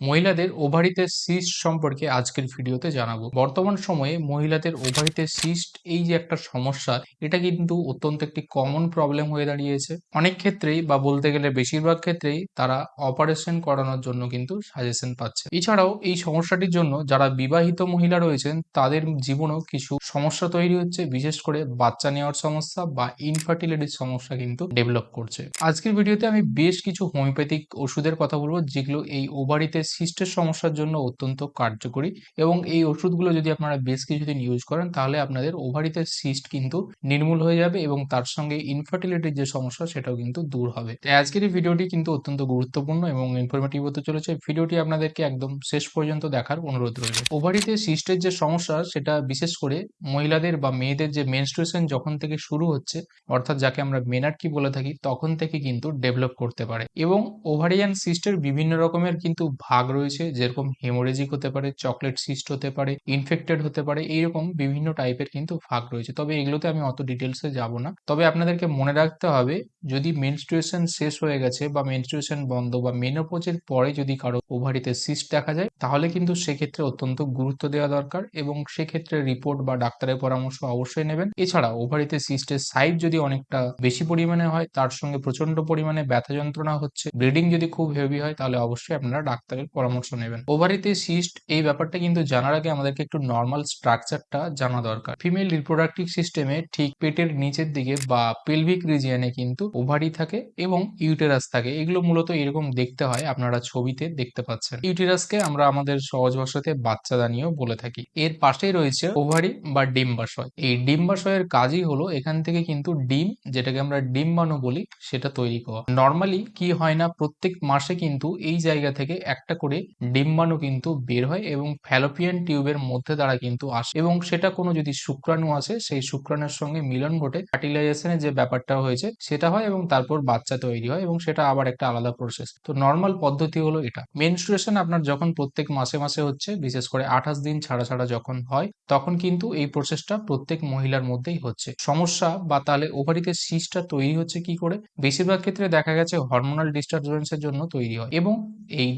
মহিলাদের ওভারিতে সিস্ট সম্পর্কে আজকের ভিডিওতে জানাব। বর্তমান সময়ে মহিলাদের ওভারিতে সিস্ট এই যে একটা সমস্যা, এটা কিন্তু অত্যন্ত একটি কমন প্রবলেম হয়ে দাঁড়িয়েছে। অনেক ক্ষেত্রেই বা বলতে গেলে বেশিরভাগ ক্ষেত্রেই তারা অপারেশন করানোর জন্য কিন্তু সাজেশন পাচ্ছে। এছাড়াও এই সমস্যাটির জন্য যারা বিবাহিত মহিলা রয়েছেন, তাদের জীবনেও কিছু সমস্যা তৈরি হচ্ছে, বিশেষ করে বাচ্চা নেওয়ার সমস্যা বা ইনফার্টিলিটির সমস্যা কিন্তু ডেভেলপ করছে। আজকের ভিডিওতে আমি বেশ কিছু হোমিওপ্যাথিক ওষুধের কথা বলব, যেগুলো এই ওভারিতে সিস্টের সমস্যার জন্য অত্যন্ত কার্যকরী এবং এই ওষুধগুলো যদি আপনারা বেশ কিছুদিন ইউজ করেন, তাহলে আপনাদের ওভারিতে সিস্ট কিন্তু নির্মূল হয়ে যাবে এবং তার সঙ্গে ইনফার্টিলিটির যে সমস্যা, সেটাও কিন্তু দূর হবে। আজকের এই ভিডিওটি কিন্তু অত্যন্ত গুরুত্বপূর্ণ এবং ইনফরমেটিভ হতে চলেছে। ভিডিওটি আপনাদেরকে একদম শেষ পর্যন্ত দেখার অনুরোধ রইল। ওভারিতে সিস্টের যে সমস্যা, সেটা বিশেষ করে মহিলাদের বা মেয়েদের যে মেনস্ট্রুয়েশন যখন থেকে শুরু হচ্ছে, অর্থাৎ যাকে আমরা মেনার্কি বলে থাকি, তখন থেকে কিন্তু ডেভেলপ করতে পারে এবং ওভারিয়ান সিস্টের বিভিন্ন রকমের কিন্তু ভাগ রয়েছে, যেরকম হেমোরেজিক হতে পারে চকলেট সিস্ট হতে পারে ইনফেক্টেড হতে পারে, এইরকম বিভিন্ন টাইপের কিন্তু ভাগ রয়েছে। তবে এগুলোতে আমি অত ডিটেলসে যাব না। তবে আপনাদেরকে মনে রাখতে হবে, যদি মেনস্ট্রুয়েশন শেষ হয়ে গেছে বা মেনস্ট্রুয়েশন বন্ধ বা মেনোপোজের পরে যদি কারও ওভারিতে সিস্ট দেখা যায়, তাহলে কিন্তু সেক্ষেত্রে অত্যন্ত গুরুত্ব দেওয়া দরকার এবং সেক্ষেত্রে রিপোর্ট বা ডাক্তারের পরামর্শ অবশ্যই নেবেন। এছাড়া ওভারিতে সিস্টের সাইজ যদি অনেকটা বেশি পরিমাণে হয়, তার সঙ্গে প্রচণ্ড পরিমাণে ব্যথা যন্ত্রণা হচ্ছে ব্লিডিং যদি খুব হেভি হয়, তাহলে অবশ্যই আপনারা ডাক্তারের পরামর্শ নেবেন। ওভারিতে সিস্ট এই ব্যাপারটা কিন্তু জানার আগে আমাদেরকে একটু নর্মাল স্ট্রাকচারটা জানা দরকার। ফিমেল রিপ্রোডাক্টিভ সিস্টেমে ঠিক পেটের নিচের দিকে বা পেলভিক রিজিয়নে কিন্তু ওভারি থাকে এবং ইউটেরাস থাকে। এগুলো মূলত এরকম দেখতে হয়, আপনারা ছবিতে দেখতে পাচ্ছেন। ইউটেরাসকে আমরা আমাদের সহজ ভাষাতে বাচ্চাদানিও বলে থাকি। এর পাশেই রয়েছে ওভারি বা ডিম্বাশয়। এই ডিম্বাশয়ের কাজই হলো এখান থেকে কিন্তু ডিম, যেটাকে আমরা ডিম্বাণু বলি, সেটা তৈরি করা। নর্মালি কি হয় না, প্রত্যেক মাসে কিন্তু এই জায়গা থেকে একটা করে, ডিম্বাণু কিন্তু বের হয় এবং ফ্যালোপিয়ান টিউবের মধ্যে দ্বারা কিন্তু আসে। এবং সেটা কোনো যদি শুক্রাণু আসে, সেই শুক্রাণুর সঙ্গে মিলন ঘটে। ফার্টিলাইজেশনের যে ব্যাপারটা হয়েছে, সেটা হয় এবং তারপর বাচ্চা তৈরি হয় এবং সেটা আবার একটা আলাদা প্রসেস তো নর্মাল পদ্ধতি হলো এটা। মেনস্ট্রুয়েশন আপনার যখন প্রত্যেক মাসে মাসে হচ্ছে, বিশেষ করে আঠাশ দিন ছাড়া ছাড়া যখন হয়, তখন কিন্তু এই প্রসেসটা প্রত্যেক মহিলার মধ্যেই হচ্ছে। সমস্যা বা তাহলে ওভারিতে সিস্টটা তৈরি হচ্ছে কি করে? বেশিরভাগ ক্ষেত্রে দেখা গেছে হরমোনাল ডিস্টারবেন্সের জন্য তৈরি হয় এবং এই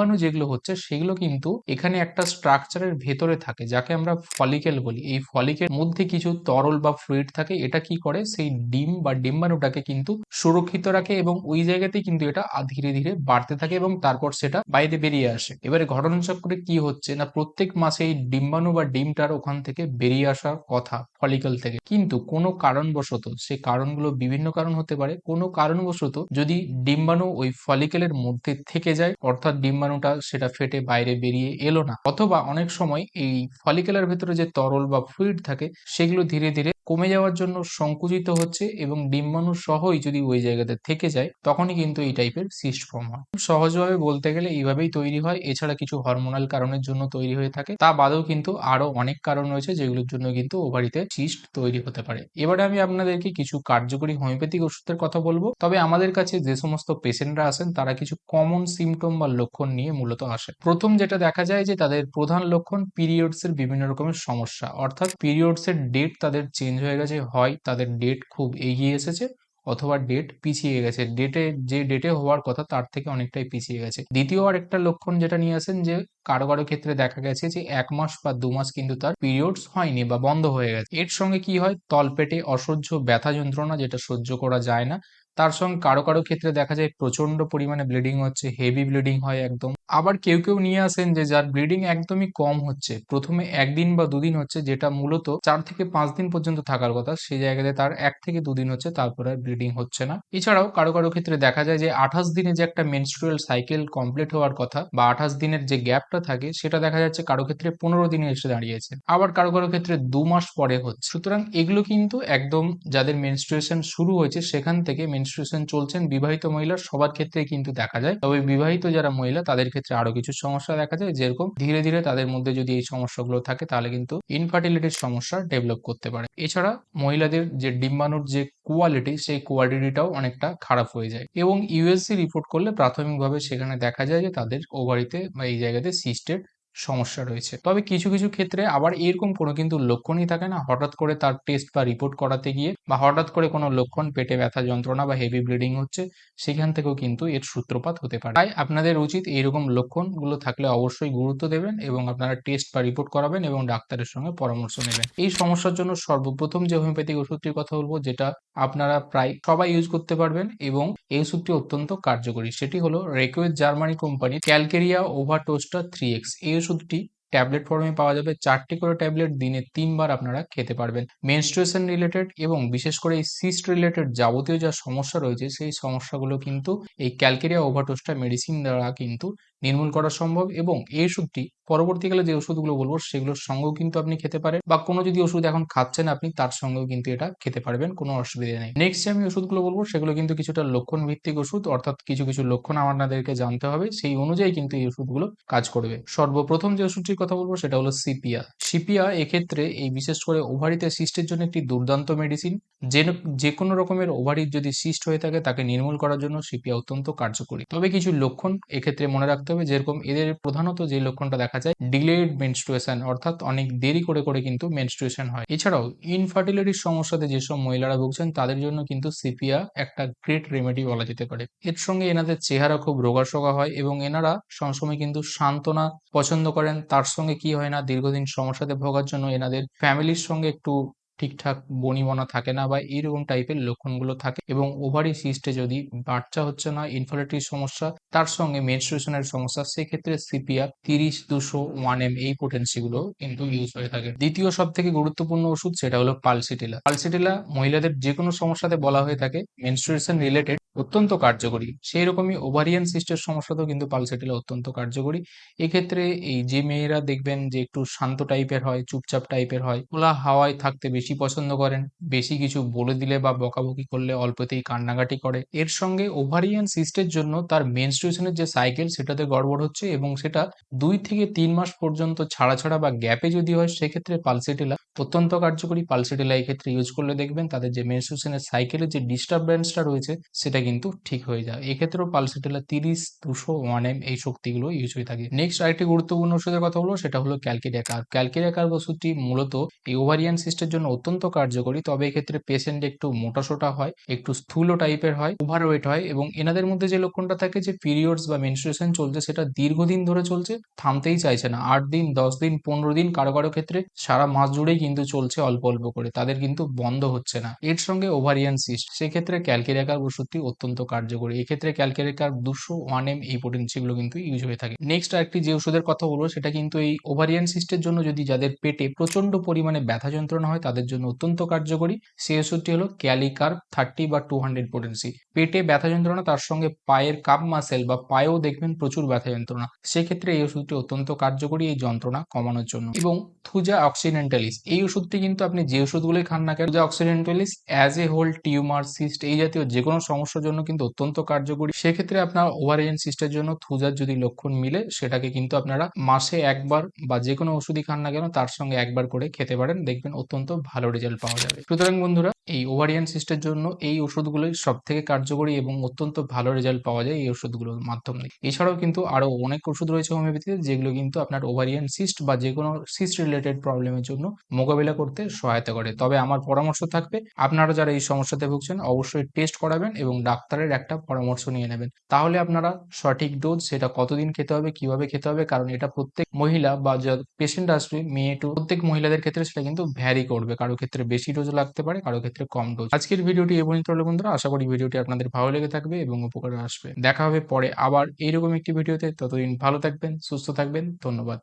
ডিম্বাণু যেগুলো হচ্ছে, সেগুলো কিন্তু এখানে একটা স্ট্রাকচারের ভেতরে থাকে, যাকে আমরা ফলিকেল বলি। এই ফলিকের মধ্যে কিছু তরল বা ফ্লুইড থাকে, এটা কি করে? সেই ডিম বা ডিম্বাণুটাকে কিন্তু সুরক্ষিত রাখে এবং ওই জায়গাতেই কিন্তু এটা ধীরে ধীরে বাড়তে থাকে এবং তারপর সেটা বাইরে বেরিয়ে আসে। এবারে ঘটনাচক্রে কি হচ্ছে না, প্রত্যেক মাসে এই ডিম্বাণু বা ডিমটার ওখান থেকে বেরিয়ে আসার কথা ফলিকল থেকে। কিন্তু কোনো কারণবশত, সে কারণগুলো বিভিন্ন কারণ হতে পারে, কোনো কারণবশত যদি ডিম্বাণু ওই ফলিকেলের মধ্যে থেকে যায়, অর্থাৎ ডিম্বাণুটা সেটা ফেটে বাইরে বেরিয়ে এলো না। অথবা অনেক সময় এই ফলিকেলার ভেতরে যে তরল বা ফ্লুইড থাকে, সেগুলো ধীরে ধীরে কমে যাওয়ার জন্য সংকুচিত হচ্ছে এবং ডিম্বাণু সহই যদি ওই জায়গাতে থেকে যায়, তখনই কিন্তু এই টাইপের সিস্ট ফর্ম হয়। সহজভাবে বলতে গেলে এইভাবেই তৈরি হয়। এছাড়া কিছু হরমোনাল কারণের জন্য তৈরি হয়ে থাকে। তা বাদেও কিন্তু আরও অনেক কারণ রয়েছে যেগুলোর জন্য কিন্তু ওভারিতে সিস্ট তৈরি হতে পারে। এবারে আমি আপনাদেরকে কিছু কার্যকরী হোমিওপ্যাথিক ওষুধের কথা বলব। তবে আমাদের কাছে যে সমস্ত পেশেন্টরা আসেন তারা কিছু কমন সিমটম বা লক্ষণ নিয়ে মূলত আসে। প্রথম যেটা দেখা যায় যে তাদের প্রধান লক্ষণ পিরিয়ডস এর বিভিন্ন রকমের সমস্যা। অর্থাৎ পিরিয়ডস এর ডেট তাদের চেঞ্জ হয়ে গেছে, হয় তাদের ডেট খুব এগিয়ে এসেছে অথবা ডেট পিছিয়ে গেছে। ডেটে যে ডেটে হওয়ার কথা তার থেকে অনেকটাই পিছিয়ে গেছে। দ্বিতীয় আর একটা লক্ষণ যেটা নিয়ে আসেন যে কারও কারও ক্ষেত্রে দেখা গেছে যে, এক মাস বা দু মাস কিন্তু তার পিরিয়ডস হয়নি বা বন্ধ হয়ে গেছে। এর সঙ্গে কি হয়? তলপেটে অসহ্য ব্যথা যন্ত্রণা যেটা সহ্য করা যায় না। তার সঙ্গে কারও কারও ক্ষেত্রে দেখা যায় প্রচণ্ড পরিমাণে ব্লিডিং হচ্ছে হেভি ব্লিডিং হয় একদম। আবার কেউ কেউ নিয়ে আসেন যে যার ব্লিডিং একদমই কম হচ্ছে। প্রথমে একদিন বা দুদিন হচ্ছে যেটা মূলত চার থেকে পাঁচ দিন পর্যন্ত থাকার কথা, সেই জায়গাতে তার এক থেকে দুদিন হচ্ছে তারপরে আর ব্লিডিং হচ্ছে না। এছাড়াও কারও কারও ক্ষেত্রে দেখা যায় যে আঠাশ দিনে যে একটা মেনস্ট্রুয়াল সাইকেল কমপ্লিট হওয়ার কথা বা আঠাশ দিনের যে গ্যাপটা থাকে, সেটা দেখা যাচ্ছে কারও ক্ষেত্রে পনেরো দিনে এসে দাঁড়িয়েছে। আবার কারও কারও ক্ষেত্রে দু মাস পরে হচ্ছে। সুতরাং এগুলো কিন্তু একদম যাদের মেনস্ট্রুয়েশন শুরু হয়েছে, সেখান থেকে মেনস্ট্রুয়েশন চলছেন বিবাহিত মহিলা সবার ক্ষেত্রে কিন্তু দেখা যায়। তবে বিবাহিত যারা মহিলা, তাদের ক্ষেত্রে আরও কিছু সমস্যা দেখা যায়। যেরকম ধীরে ধীরে তাদের মধ্যে যদি এই সমস্যাগুলো থাকে, তাহলে কিন্তু ইনফার্টিলিটির সমস্যা ডেভেলপ করতে পারে। এছাড়া মহিলাদের যে ডিম্বাণুর যে কোয়ালিটি সেই কোয়ালিটিটাও অনেকটা খারাপ হয়ে যায়। এবং ইউএসসি রিপোর্ট করলে প্রাথমিকভাবে সেখানে দেখা যায় যে তাদের ওভারিতে বা এই জায়গাতে সিস্টের সমস্যা রয়েছে। তবে কিছু কিছু ক্ষেত্রে আবার এরকম কোনো কিন্তু লক্ষণই থাকে না। হঠাৎ করে তার টেস্ট বা রিপোর্ট করাতে গিয়ে বা হঠাৎ করে কোনো লক্ষণ, পেটে ব্যথা, যন্ত্রণা বা হেভি ব্লিডিং হচ্ছে, সেখান থেকেও কিন্তু এর সূত্রপাত হতে পারে। তাই আপনাদের উচিত এইরকম লক্ষণগুলো থাকলে অবশ্যই গুরুত্ব দেবেন এবং আপনারা টেস্ট বা রিপোর্ট করাবেন এবং ডাক্তারের সঙ্গে পরামর্শ নেবেন। এই সমস্যার জন্য সর্বপ্রথম যে হোমিওপ্যাথিক ওষুধটির কথা বলব, যেটা আপনারা প্রায় সবাই ইউজ করতে পারবেন এবং এই ওষুধটি অত্যন্ত কার্যকরী। সেটি হলো রেকোয়েজ জার্মানি কোম্পানি ক্যালকেরিয়া ওভারটোস্টা থ্রি এক্স এই ওষুধটি ট্যাবলেট ফর্মে পাওয়া যাবে চারটি করে ট্যাবলেট দিনে তিনবার আপনারা খেতে পারবেন। মেনস্ট্রুয়েশন রিলেটেড এবং বিশেষ করে এই সিস্ট রিলেটেড যাবতীয় যা সমস্যা রয়েছে, সেই সমস্যাগুলো কিন্তু এই ক্যালকেরিয়া ওভারটোস্টা মেডিসিন দ্বারা কিন্তু নির্মূল করা সম্ভব এবং এই ওষুধটি পরবর্তীকালে যে ওষুধগুলো বলব, সেগুলোর সঙ্গেও কিন্তু আপনি খেতে পারেন বা কোনো যদি ওষুধ এখন খাচ্ছেন আপনি, তার সঙ্গেও কিন্তু এটা খেতে পারবেন, কোনো অসুবিধা নেই। নেক্সট যে আমি ওষুধগুলো বলব, সেগুলো কিন্তু কিছুটা লক্ষণ ভিত্তিক ওষুধ, অর্থাৎ কিছু কিছু লক্ষণ আপনাদেরকে জানতে হবে, সেই অনুযায়ী কিন্তু এই ওষুধগুলো কাজ করবে। সর্বপ্রথম যে ওষুধটির কথা বলব সেটা হলো সিপিয়া সিপিয়া এক্ষেত্রে এই বিশেষ করে ওভারিতে সিস্টের জন্য একটি দুর্দান্ত মেডিসিন যে যে কোনো রকমের ওভারির যদি সিস্ট হয়ে থাকে তাকে নির্মূল করার জন্য সিপিয়া অত্যন্ত কার্যকরী। তবে কিছু লক্ষণ এক্ষেত্রে মনে রাখতে হবে, যেরকম এদের প্রধানত যে লক্ষণটা দেখা যায় ডিলেড মেনস্ট্রুয়েশন অর্থাৎ অনেক দেরি করে করে কিন্তু মেনস্ট্রুয়েশন হয়। এছাড়াও ইনফার্টিলিটির সমস্যাতে যেসব মহিলারা ভুগছেন, তাদের জন্য কিন্তু সিপিয়া একটা গ্রেট রেমেডি বলা যেতে পারে। এর সঙ্গে এনাদের চেহারা খুব রোগাশোগা হয় এবং এনারা সবসময় কিন্তু সান্ত্বনা পছন্দ করেন, তার সঙ্গে কি হয় না দীর্ঘদিন সমস্যাতে ভোগার জন্য এনাদের ফ্যামিলির সঙ্গে একটু ঠিকঠাক বনিবনা থাকে না বা এইরকম টাইপের লক্ষণগুলো থাকে এবং ওভারি সিস্টে যদি বাচ্চা হচ্ছে না ইনফার্টিলিটির সমস্যা, তার সঙ্গে মেনস্ট্রুয়েশনের সমস্যা, সেক্ষেত্রে সিপিআর তিরিশ দুশো ওয়ান এম এই পোটেন্সিগুলো কিন্তু ইউজ হয়ে থাকে। দ্বিতীয় সব থেকে গুরুত্বপূর্ণ ওষুধ সেটা হলো পালসিটিলা। পালসিটিলা মহিলাদের যে কোনো সমস্যাতে বলা হয়ে থাকে মেনস্ট্রুয়েশন রিলেটেড অত্যন্ত কার্যকরী। সেই রকমই ওভারিয়ান সিস্টের সমস্যাতেও কিন্তু পালসেটিলা অত্যন্ত কার্যকরী। এক্ষেত্রে এই যে মেয়েরা দেখবেন যে একটু শান্ত টাইপের হয়, চুপচাপ টাইপের হয়, খোলা হাওয়ায় থাকতে বেশি পছন্দ করেন। বেশি কিছু বলে দিলে বা বকাবকি করলে অল্পতেই কান্নাকাটি করে। এর সঙ্গে ওভারিয়ান সিস্টের জন্য তার মেনস্ট্রুয়েশনের যে সাইকেল, সেটাতে গড়বড় হচ্ছে এবং সেটা দুই থেকে তিন মাস পর্যন্ত ছাড়া ছাড়া বা গ্যাপে যদি হয়, সেক্ষেত্রে পালসেটিলা, অত্যন্ত কার্যকরী পালসেটিলা এই ক্ষেত্রে ইউজ করলে দেখবেন তাদের যে মেনস্ট্রুয়েশনের সাইকেলের যে ডিস্টারবেন্সটা রয়েছে, সেটা কিন্তু ঠিক হয়ে যায়। এক্ষেত্রেও পালসেটেলা তিরিশ, দুশো ওয়ান এম এই শক্তিগুলো ইউজ হয়ে থাকে। নেক্সট আরেকটি গুরুত্বপূর্ণ ওষুধের কথা হলো সেটা হলো ক্যালকেরিয়া কার্ব। ক্যালকেরিয়া ওষুধটি মূলত এই ওভারিয়ান সিস্টের জন্য অত্যন্ত কার্যকরী। তবে এক্ষেত্রে পেশেন্ট একটু মোটাসোটা হয়, একটু স্থূল টাইপের হয় ওভার ওয়েট হয় এবং এনাদের মধ্যে যে লক্ষণটা থাকে যে পিরিয়ডস বা মেনস্ট্রুয়েশন চলছে সেটা দীর্ঘদিন ধরে চলছে, থামতেই চাইছে না। আট দিন, দশ দিন, পনেরো দিন কারও কারও ক্ষেত্রে সারা মাস জুড়েই কিন্তু চলছে অল্প অল্প করে। তাদের কিন্তু বন্ধ হচ্ছে না। এর সঙ্গে ওভারিয়ান সিস্ট সেক্ষেত্রে ক্যালকেরিয়া কার্ব ওষুধটি অত্যন্ত কার্যকরী। এক্ষেত্রে ক্যালকেরিকার দুশো ওয়ান এম এই পোটেন্সিগুলো কিন্তু ইউজ হয়ে থাকে। নেক্সট আরেকটি যে ওষুধের কথা বলব, সেটা কিন্তু এই ওভারিয়ান সিস্টের জন্য যদি যাদের পেটে প্রচণ্ড পরিমাণে ব্যথা যন্ত্রণা হয়, তাদের জন্য অত্যন্ত কার্যকরী। সেই ওষুধটি হলো ক্যালিকার থার্টি বা টু হান্ড্রেড পোটেন্সি। পেটে ব্যথা যন্ত্রণা, তার সঙ্গে পায়ের কাপ মাসেল বা পায়েও দেখবেন প্রচুর ব্যথা যন্ত্রণা। সেক্ষেত্রে এই ওষুধটি অত্যন্ত কার্যকরী, এই যন্ত্রণা কমানোর জন্য। এবং থুজা অক্সিডেন্টালিস, এই ওষুধটি কিন্তু আপনি যে ওষুধগুলোই খান না কেন, thuja occidentalis, as a whole, tumour, cyst, এই জাতীয় যে কোনো সমস্যার জন্য কিন্তু অত্যন্ত কার্যকরী। সেক্ষেত্রে আপনার ওভারিয়ান সিস্টের জন্য থুজার যদি লক্ষণ মিলে, সেটাকে কিন্তু আপনারা মাসে একবার বা যে কোনো ওষুধই খান না কেন, তার সঙ্গে একবার করে খেতে পারেন। দেখবেন অত্যন্ত ভালো রেজাল্ট পাওয়া যাবে। সুতরাং বন্ধুরা, এই ওভারিয়ান সিস্টের জন্য এই ওষুধগুলোই সব থেকে কার্যকরী এবং অত্যন্ত ভালো রেজাল্ট পাওয়া যায় এই ওষুধগুলোর মাধ্যমে এছাড়াও কিন্তু আরও অনেক ওষুধ রয়েছে হোমিওপ্যাথিতে যেগুলো কিন্তু আপনার ওভারিয়ান সিস্ট বা যে কোনো সিস্ট রিলেটেড প্রবলেমের জন্য মোকাবিলা করতে সহায়তা করে। তবে আমার পরামর্শ থাকবে, আপনারা যারা এই সমস্যাতে ভুগছেন, অবশ্যই টেস্ট করাবেন এবং ডাক্তারের একটা পরামর্শ নিয়ে নেবেন। তাহলে আপনারা সঠিক ডোজ সেটা কতদিন খেতে হবে, কীভাবে খেতে হবে, কারণ এটা প্রত্যেক মহিলা বা পেশেন্ট আসবে, মেয়ে টু প্রত্যেক মহিলাদের ক্ষেত্রে সেটা কিন্তু ভ্যারি করবে। কারও ক্ষেত্রে বেশি ডোজ লাগতে পারে, কারও ক্ষেত্রে কম ডোজ আজকের ভিডিওটি এ পর্যন্ত হলো বন্ধুরা। আশা করি ভিডিওটি আপনাদের ভালো লেগে থাকবে এবং উপকারে আসবে। দেখা হবে পরে আবার এইরকম একটি ভিডিওতে। ততদিন ভালো থাকবেন, সুস্থ থাকবেন। ধন্যবাদ।